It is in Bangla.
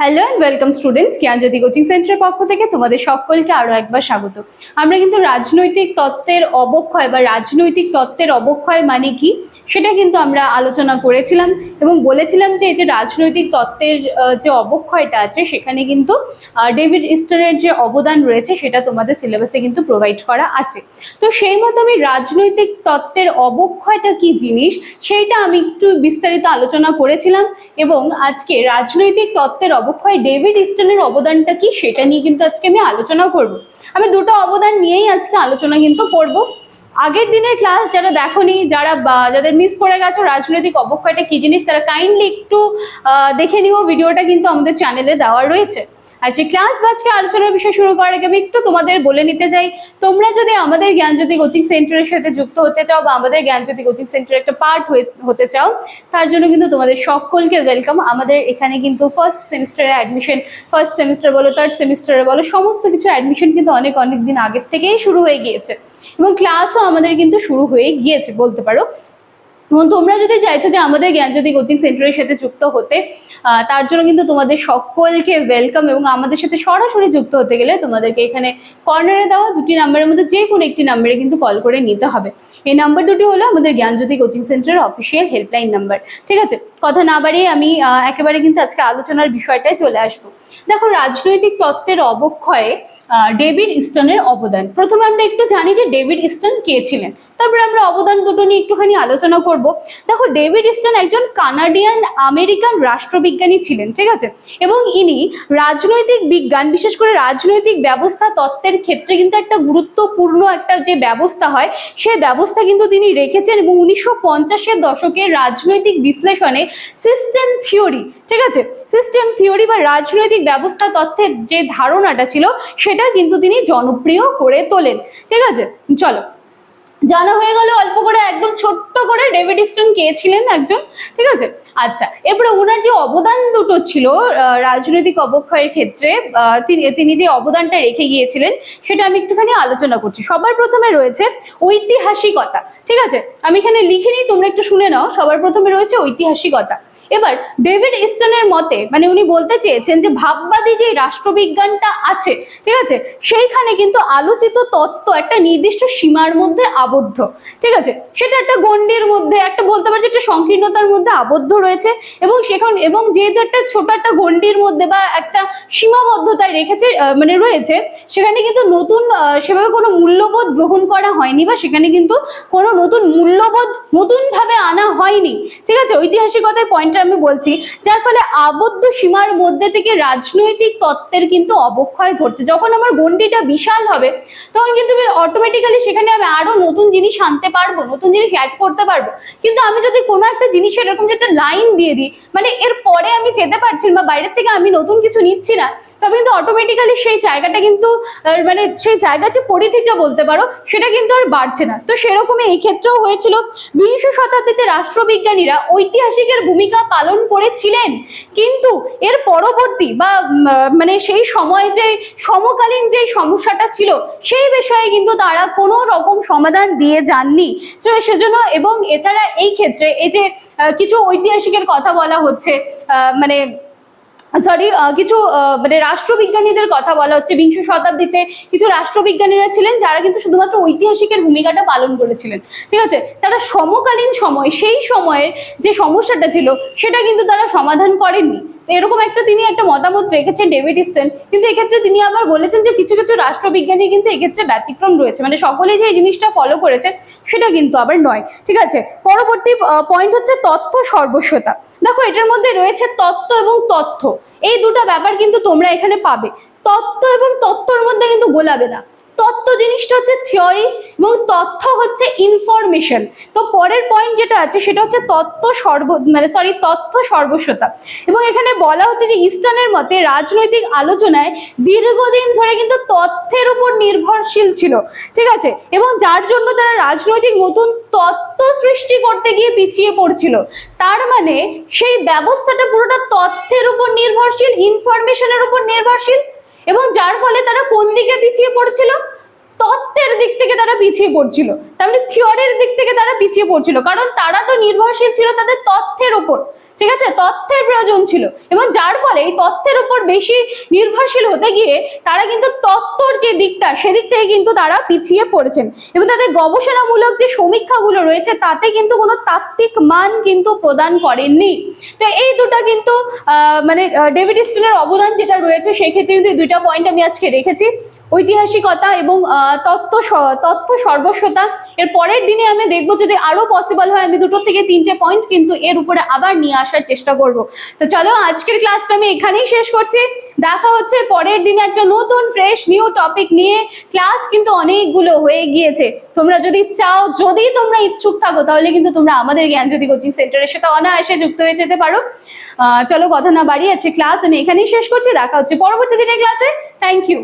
Hello and welcome students Gyanjyoti coaching সেন্টারের পক্ষ থেকে তোমাদের সকলকে আরও একবার স্বাগত। আমরা কিন্তু রাজনৈতিক তত্ত্বের অবক্ষয় বা রাজনৈতিক তত্ত্বের অবক্ষয় মানে কি? সেটা কিন্তু আমরা আলোচনা করেছিলাম এবং বলেছিলাম যে এই যে রাজনৈতিক তত্ত্বের যে অবক্ষয়টা আছে, সেখানে কিন্তু ডেভিড ইস্টানের যে অবদান রয়েছে, সেটা তোমাদের সিলেবাসে কিন্তু প্রোভাইড করা আছে। তো সেই মতো আমি রাজনৈতিক তত্ত্বের অবক্ষয়টা কি জিনিস, সেইটা আমি একটু বিস্তারিত আলোচনা করেছিলাম এবং আজকে রাজনৈতিক তত্ত্বের অবক্ষয়, ডেভিড ইস্টনের অবদানটা কি, সেটা নিয়ে কিন্তু আজকে আমি আলোচনা করব। আমি দুটো অবদান নিয়েই আজকে আলোচনা কিন্তু করব। আগের দিনের ক্লাস যারা দেখোনি, যারা যাদের মিস করে গেছো রাজনৈতিক অবক্ষয়টা কি জিনিস, তারা কাইন্ডলি একটু দেখে নিও। ভিডিওটা কিন্তু আমাদের চ্যানেলে দেওয়া রয়েছে। আজকে ক্লাস বা আজকে আলোচনার বিষয় শুরু করার আগে আমি একটু তোমাদের বলে নিতে চাই তোমরা যদি আমাদের জ্ঞানজ্যোতি কোচিং সেন্টারের সাথে যুক্ত হতে চাও বা আমাদের জ্ঞানজ্যোতি কোচিং সেন্টারের একটা পার্ট হতে চাও, তার জন্য কিন্তু তোমাদের সকলকে ওয়েলকাম আমাদের এখানে কিন্তু ফার্স্ট সেমিস্টারে অ্যাডমিশন ফার্স্ট সেমিস্টার বলো থার্ড সেমিস্টারে বলো, সমস্ত কিছু অ্যাডমিশন কিন্তু অনেক অনেক দিন আগের থেকেই শুরু হয়ে গিয়েছে। এবং ক্লাসও আমাদের কিন্তু শুরু হয়ে গিয়েছে, বলতে পারো। এবং তোমরা যদি চাইছো যে আমাদের জ্ঞানজ্যোতি কোচিং সেন্টারের সাথে যুক্ত হতে তার জন্য কিন্তু তোমাদের সকলকে ওয়েলকাম এবং আমাদের সাথে সরাসরি যুক্ত হতে গেলে তোমাদেরকে এখানে কর্নারে দেওয়া দুটি নাম্বারের মধ্যে যে কোনো একটি নাম্বারে কিন্তু কল করে নিতে হবে। এই নাম্বার দুটি হলো আমাদের জ্ঞানজ্যোতি কোচিং সেন্টারের অফিসিয়াল হেল্পলাইন নাম্বার ঠিক আছে? কথা না বাড়িয়ে আমি একেবারে কিন্তু আজকে আলোচনার বিষয়টায় চলে আসব। দেখো, রাজনৈতিক তত্ত্বের অবক্ষয়ে ডেভিড ইস্টনের অবদান। প্রথমে আমরা একটু জানি যে ডেভিড ইস্টন কে ছিলেন। তারপরে আমরা অবদান দুটো নিয়ে একটুখানি আলোচনা করব। দেখো, ডেভিড ইস্টন একজন কানাডিয়ান আমেরিকান রাষ্ট্রবিজ্ঞানী ছিলেন, ঠিক আছে? এবং ইনি রাজনৈতিক বিজ্ঞান, বিশেষ করে রাজনৈতিক ব্যবস্থা তত্ত্বের ক্ষেত্রে কিন্তু একটা গুরুত্বপূর্ণ একটা যে ব্যবস্থা হয়, সে ব্যবস্থা কিন্তু তিনি রেখেছেন এবং উনিশশো পঞ্চাশের দশকের রাজনৈতিক বিশ্লেষণে সিস্টেম থিওরি, ঠিক আছে? সিস্টেম থিওরি বা রাজনৈতিক ব্যবস্থা তত্ত্বের যে ধারণাটা ছিল, সেটা কিন্তু তিনি জনপ্রিয় করে তোলেন, ঠিক আছে? চলো। জানা হয়ে গেল অল্প করে একদম ছোট্ট করে ডেভিড স্টোন কে ছিলেন একজন, ঠিক আছে? আচ্ছা এরপরে ওনার যে অবদান দুটো ছিল রাজনৈতিক অবক্ষয়ের ক্ষেত্রে তিনি যে অবদানটা রেখে গিয়েছিলেন, সেটা আমি একটুখানি আলোচনা করছি। সবার প্রথমে রয়েছে ঐতিহাসিকতা, ঠিক আছে? আমি এখানে লিখিনি তোমরা একটু শুনে নাও, সবার প্রথমে রয়েছে ঐতিহাসিকতা। এবার ডেভিড ইস্টনের মতে মানে উনি বলতে চেয়েছেন যে ভাববাদী যে রাষ্ট্রবিজ্ঞানটা আছে, ঠিক আছে, সেইখানে কিন্তু আলোচিত তত্ত্ব একটা নির্দিষ্ট সীমার মধ্যে আবদ্ধ, ঠিক আছে, সেটা একটা গণ্ডির মধ্যে, একটা বলতে পারছি একটা সংকীর্ণতার মধ্যে আবদ্ধ রয়েছে এবং সেখান, এবং যেহেতু একটা ছোট একটা গণ্ডির মধ্যে বা একটা সীমাবদ্ধতায় রেখেছে মানে রয়েছে, সেখানে কিন্তু নতুন সেভাবে কোনো মূল্যবোধ গ্রহণ করা হয়নি বা সেখানে কিন্তু কোনো নতুন মূল্যবোধ নতুনভাবে আনা হয়নি, ঠিক আছে, ঐতিহাসিকতায় পয়েন্টটা আমি বলছি, যার ফলে আবদ্ধ সীমার মধ্যে থেকে রাজনৈতিক তত্ত্বের কিন্তু অবক্ষয় ঘটছে। যখন আমার গণ্ডিটা বিশাল হবে, তখন কিন্তু আমি অটোমেটিক্যালি সেখানে আমি আরও নতুন জিনিস আনতে পারব, নতুন জিনিস অ্যাড করতে পারব। কিন্তু আমি যদি কোনো একটা জিনিস এরকম যে একটা লাইন দিয়ে দিই মানে এর পরে আমি যেতে পারছি না বা বাইরের থেকে আমি নতুন কিছু নিচ্ছি না তবে কিন্তু অটোমেটিক্যালি সেই জায়গাটা কিন্তু মানে সেই জায়গার যে পরিধিটা বলতে পারো, সেটা কিন্তু আর বাড়ছে না। তো সেরকমই এই ক্ষেত্রেও হয়েছিল। বিংশ শতাব্দীতে রাষ্ট্রবিজ্ঞানীরা ঐতিহাসিকের ভূমিকা পালন করেছিলেন। কিন্তু এর পরবর্তী বা মানে সেই সময়ে যে, সমকালীন যে সমস্যাটা ছিল, সেই বিষয়ে কিন্তু তারা কোনো রকম সমাধান দিয়ে যাননি। তো সেজন্য এবং এছাড়া এই ক্ষেত্রে এই যে কিছু ঐতিহাসিকের কথা বলা হচ্ছে মানে সরি কিছু মানে রাষ্ট্রবিজ্ঞানীদের কথা বলা হচ্ছে। বিংশ শতাব্দীতে কিছু রাষ্ট্রবিজ্ঞানীরা ছিলেন যারা কিন্তু শুধুমাত্র ঐতিহাসিকের ভূমিকাটা পালন করেছিলেন। ঠিক আছে? তারা সমকালীন সময়, সেই সময়ের যে সমস্যাটা ছিল, সেটা কিন্তু তারা সমাধান করেননি। এরকম একটা তিনি একটা মতামত রেখেছেন ডেভিড ইস্টেন। কিন্তু এক্ষেত্রে তিনি আবার বলেছেন যে কিছু কিছু রাষ্ট্রবিজ্ঞানী কিন্তু এক্ষেত্রে ব্যতিক্রম রয়েছে। মানে সকলেই যে এই জিনিসটা ফলো করেছে সেটা কিন্তু আবার নয়। ঠিক আছে? পরবর্তী পয়েন্ট হচ্ছে তথ্য সর্বস্বতা। দেখো, এটার মধ্যে রয়েছে তত্ত্ব এবং তথ্য। এই দুটো ব্যাপার কিন্তু তোমরা এখানে পাবে। তত্ত্ব এবং তথ্যর মধ্যে কিন্তু গোলাবে না। তত্ত্ব জিনিসটা হচ্ছে থিওরি এবং তথ্য হচ্ছে ইনফরমেশন তো পরের পয়েন্ট যেটা আছে, সেটা হচ্ছে তত্ত্ব সর্ব মানে সরি তথ্য সর্বস্বতা। এবং এখানে বলা হচ্ছে যে ইস্টার্নের মতে রাজনৈতিক আলোচনায় দীর্ঘদিন ধরে কিন্তু তথ্যের উপর নির্ভরশীল ছিল, ঠিক আছে? এবং যার জন্য তারা রাজনৈতিক নতুন তত্ত্ব সৃষ্টি করতে গিয়ে পিছিয়ে পড়ছিল। তার মানে সেই ব্যবস্থাটা পুরোটা তথ্যের উপর নির্ভরশীল ইনফরমেশনের উপর নির্ভরশীল, এবং যার ফলে তারা কোন দিকে পিছিয়ে পড়ছিল? তত্ত্বের দিক থেকে তারা পিছিয়ে পড়ছিল। মানে থিওরির দিক থেকে তারা পিছিয়ে পড়ছিল, কারণ তারা তো নির্ভরশীল ছিল তাদের তথ্যের উপর, ঠিক আছে? তথ্যের প্রয়োজন ছিল এবং যার ফলে এই তথ্যের উপর বেশি নির্ভরশীল হতে গিয়ে তারা কিন্তু তত্ত্বর যে দিকটা, সেদিক থেকে কিন্তু তারা পিছিয়ে পড়েছেন এবং তাদের গবেষণামূলক যে সমীক্ষাগুলো রয়েছে, তাতে কিন্তু কোনো তাত্ত্বিক মান কিন্তু প্রদান করেননি। তো এই দুটো কিন্তু মানে ডেভিড স্টিলের অবদান যেটা রয়েছে সেক্ষেত্রে কিন্তু এই দুইটা পয়েন্ট আমি আজকে রেখেছি। ঐতিহাসিকতা এবং তত্ত্ব তথ্য সর্বস্বতা। এর পরের দিনে আমি দেখব যদি আরও পসিবল হয়, আমি দুটো থেকে তিনটে পয়েন্ট কিন্তু এর উপরে আবার নিয়ে আসার চেষ্টা করব। তো চলো, আজকের ক্লাসটা আমি এখানেই শেষ করছি। দেখা হচ্ছে পরের দিনে একটা নতুন ফ্রেশ নিউ টপিক নিয়ে। ক্লাস কিন্তু অনেকগুলো হয়ে গিয়েছে। তোমরা যদি চাও, যদি তোমরা ইচ্ছুক থাকো, তাহলে কিন্তু তোমরা আমাদের জ্ঞানজ্যোতি কোচিং সেন্টারের সাথে অনায়াসে যুক্ত হয়ে যেতে পারো। চলো, কথা না বাড়িয়ে আছে ক্লাস আমি এখানেই শেষ করছি। দেখা হচ্ছে পরবর্তী দিনের ক্লাসে থ্যাংক ইউ